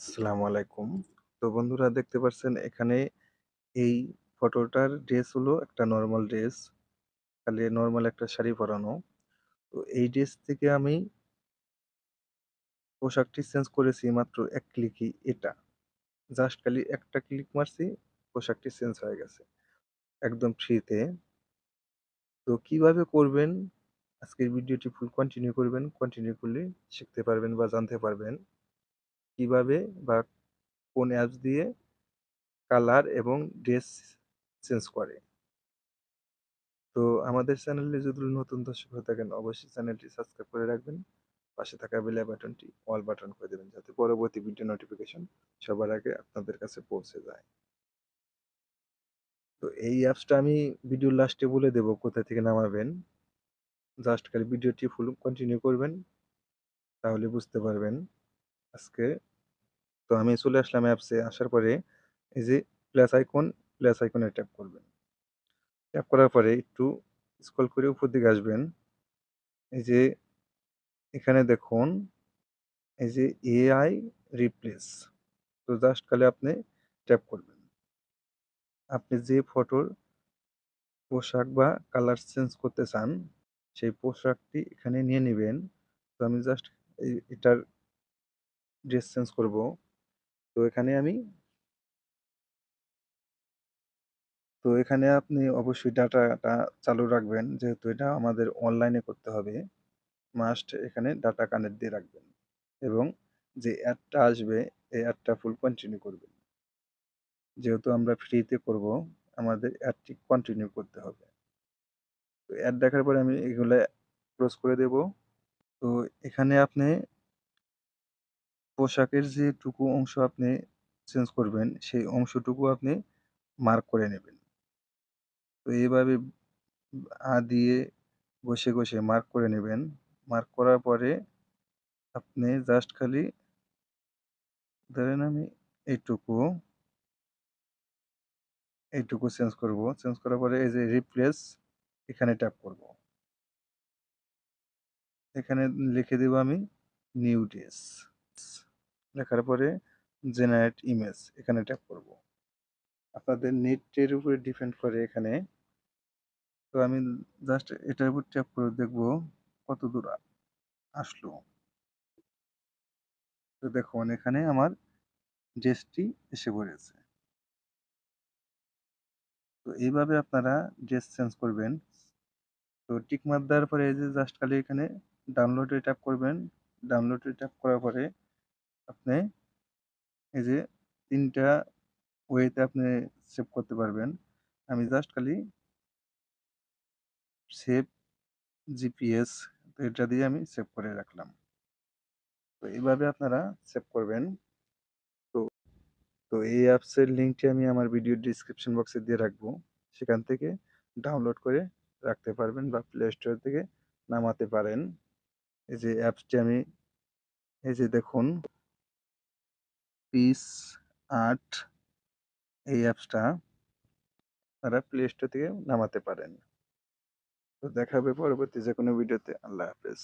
আসসালামু আলাইকুম। তো বন্ধুরা দেখতে পাচ্ছেন এখানে এই ফটোটার ড্রেস হলো একটা নর্মাল ড্রেস। খালি নর্মাল একটা শাড়ি পরানো। তো এই ড্রেস থেকে আমি পোশাকটি চেঞ্জ করেছি মাত্র এক ক্লিকই এটা। জাস্ট খালি একটা ক্লিক মারছি, পোশাকটি চেঞ্জ হয়ে গেছে। একদম ফ্রিতে। তো কীভাবে করবেন? আজকের ভিডিওটি ফুল কন্টিনিউ করবেন। কন্টিনিউ করলে শিখতে পারবেন বা জানতে পারবেন। কীভাবে বা কোন অ্যাপস দিয়ে কালার এবং ড্রেস চেঞ্জ করে। তো আমাদের চ্যানেলে যদি নতুন দর্শক হয়ে থাকেন, অবশ্যই চ্যানেলটি সাবস্ক্রাইব করে রাখবেন। পাশে থাকা বেল বাটনটি অল বাটন করে দেবেন, যাতে পরবর্তী ভিডিও নোটিফিকেশন সবার আগে আপনাদের কাছে পৌঁছে যায়। তো এই অ্যাপসটা আমি ভিডিওর লাস্টে বলে দেব, কোথা থেকে নামাবেন। জাস্ট খালি ভিডিওটি ফুল কন্টিনিউ করবেন। তাহলে বুঝতে পারবেন আজকে তো আমি চলে আসলাম অ্যাপসে আসার পরে এই যে প্লাস আইকন প্লাস আইকনে ট্যাপ করবেন। ট্যাপ করার পরে একটু স্ক্রল করে উপর দিকে আসবেন। এই যে এখানে দেখুন, এই যে এআই রিপ্লেস তো জাস্ট খালি আপনি ট্যাপ করবেন। আপনি যে ফটোর পোশাক বা কালার চেঞ্জ করতে চান, সেই পোশাকটি এখানে নিয়ে নেবেন। তো আমি জাস্ট এটার ড্রেস চেঞ্জ করব। তো এখানে আমি তো এখানে আপনি অবশ্যই ডাটাটা চালু রাখবেন। যেহেতু এটা আমাদের অনলাইনে করতে হবে মাস্ট এখানে ডাটা কানেক্ট দিয়ে রাখবেন এবং যে অ্যাডটা আসবে, এই অ্যাডটা ফুল কন্টিনিউ করবেন। যেহেতু আমরা ফ্রিতে করব, আমাদের অ্যাডটি কন্টিনিউ করতে হবে। তো অ্যাড দেখার পরে আমি এগুলো ক্লোজ করে দেব। তো এখানে আপনি পোশাকের যেটুকু অংশ আপনি চেঞ্জ করবেন, সেই অংশটুকু আপনি মার্ক করে নেবেন। তো এইভাবে আ দিয়ে ঘষে ঘষে মার্ক করে নেবেন। মার্ক করার পরে আপনি জাস্ট খালি ধরেন আমি এইটুকু এইটুকু চেঞ্জ করব। চেঞ্জ করার পরে এই যে রিপ্লেস এখানে ট্যাপ করব। এখানে লিখে দেব আমি নিউ ডেস লেখার পরে জেনারেট ইমেজ এখানে ট্যাপ করব। আপনাদের নেটের উপরে ডিপেন্ড করে এখানে। তো আমি জাস্ট এটার উপর ট্যাপ করে দেখব কত দূর আসলো। তো দেখুন, এখানে আমার ড্রেসটি এসে পড়েছে। তো এইভাবে আপনারা ড্রেস চেঞ্জ করবেন। তো টিক মার দেওয়ার পরে এই যে জাস্ট খালি এখানে ডাউনলোডে ট্যাপ করবেন। ডাউনলোডে ট্যাপ করার পরে আপনি এই যে তিনটা ওয়েতে আপনি সেভ করতে পারবেন। আমি জাস্ট খালি সেভ জিপিএস এটা দিয়ে আমি সেভ করে রাখলাম। তো এইভাবে আপনারা সেভ করবেন। তো তো এই অ্যাপসের লিঙ্কটি আমি আমার ভিডিও ডিসক্রিপশন বক্সে দিয়ে রাখব। সেখান থেকে ডাউনলোড করে রাখতে পারবেন বা প্লে স্টোর থেকে নামাতে পারেন। এই যে অ্যাপসটি আমি, এই যে দেখুন। পিস আর্ট এই অ্যাপসটা তারা প্লে স্টোর থেকে নামাতে পারেন। তো দেখা হবে পরবর্তী যে কোনো ভিডিওতে আল্লাহ হাফেজ।